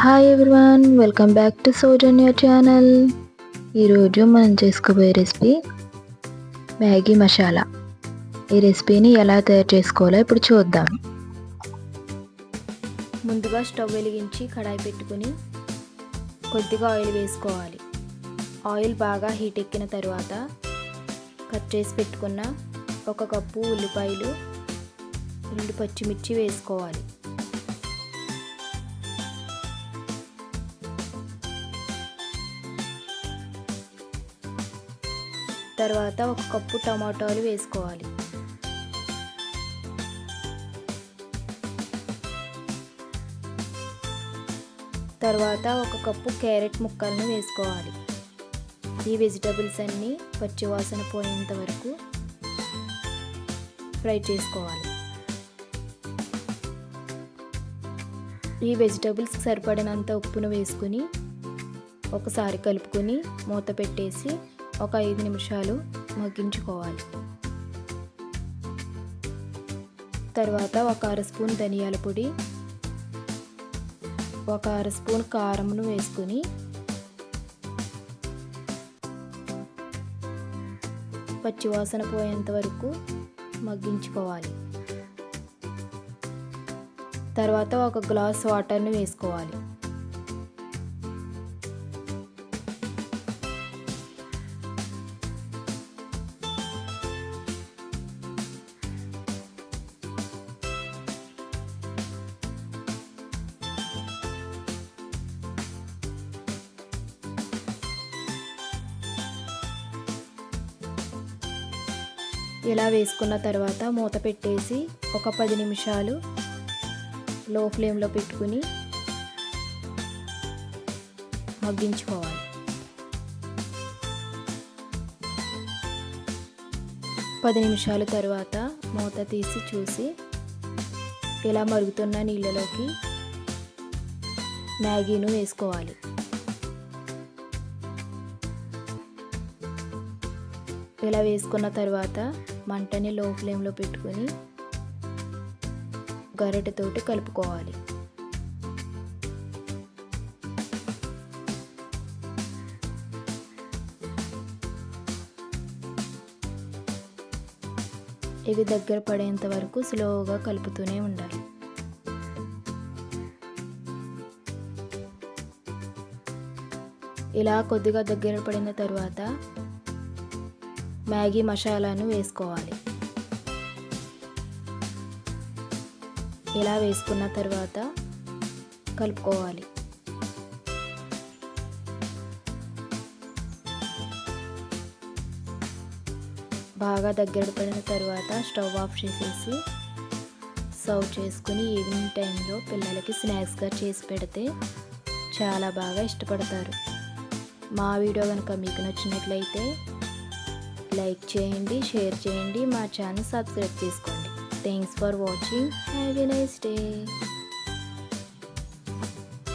Hi everyone welcome back to Soujanya channel ఈరోజు మనం చేసుకోబోయే రెసిపీ మ్యాగీ మసాలా. ఈ రెసిపీని ఎలా తయారు చేసుకోవాలో ఇప్పుడు చూద్దాం. ముందుగా స్టవ్ వెలిగించి కడాయి పెట్టుకుని కొద్దిగా ఆయిల్ వేసుకోవాలి. ఆయిల్ బాగా హీట్ ఎక్కిన తర్వాత కట్ చేసి పెట్టుకున్న ఒక కప్పు ఉల్లిపాయలు రెండు పచ్చిమిర్చి వేసుకోవాలి. తర్వాత ఒక కప్పు టమాటాలు వేసుకోవాలి. తర్వాత ఒక కప్పు క్యారెట్ ముక్కలను వేసుకోవాలి. ఈ వెజిటబుల్స్ అన్నీ పచ్చివాసన పోయేంత వరకు ఫ్రై చేసుకోవాలి. ఈ వెజిటబుల్స్ సరిపడినంత ఉప్పును వేసుకుని ఒకసారి కలుపుకొని మూత పెట్టేసి ఒక ఐదు నిమిషాలు మగ్గించుకోవాలి. తర్వాత ఒక అర స్పూన్ ధనియాల పొడి ఒక అర స్పూన్ కారంను వేసుకుని పచ్చివాసన పోయేంత వరకు మగ్గించుకోవాలి. తర్వాత ఒక గ్లాస్ వాటర్ని వేసుకోవాలి. ఇలా వేసుకున్న తర్వాత మూత పెట్టేసి ఒక పది నిమిషాలు లో ఫ్లేమ్లో పెట్టుకుని మగ్గించుకోవాలి. పది నిమిషాల తర్వాత మూత తీసి చూసి ఇలా మరుగుతున్న నీళ్ళలోకి మ్యాగీను వేసుకోవాలి. ఇలా వేసుకున్న తర్వాత మంటని లో ఫ్లేమ్లో పెట్టుకొని గరిటెతోటి కలుపుకోవాలి. ఇవి దగ్గర పడేంత వరకు స్లోగా కలుపుతూనే ఉండాలి. ఇలా కొద్దిగా దగ్గర పడిన తర్వాత మ్యాగీ మసాలాను వేసుకోవాలి. ఇలా వేసుకున్న తర్వాత కలుపుకోవాలి. బాగా దగ్గర పడిన తర్వాత స్టవ్ ఆఫ్ చేసేసి సర్వ్ చేసుకుని ఈవినింగ్ టైంలో పిల్లలకి స్నాక్స్గా చేసి పెడితే చాలా బాగా ఇష్టపడతారు. మా వీడియో కనుక మీకు నచ్చినట్లయితే లైక్ చేయండి షేర్ చేయండి మా ఛానల్ సబ్స్క్రైబ్ చేసుకోండి. Thanks for watching have a nice day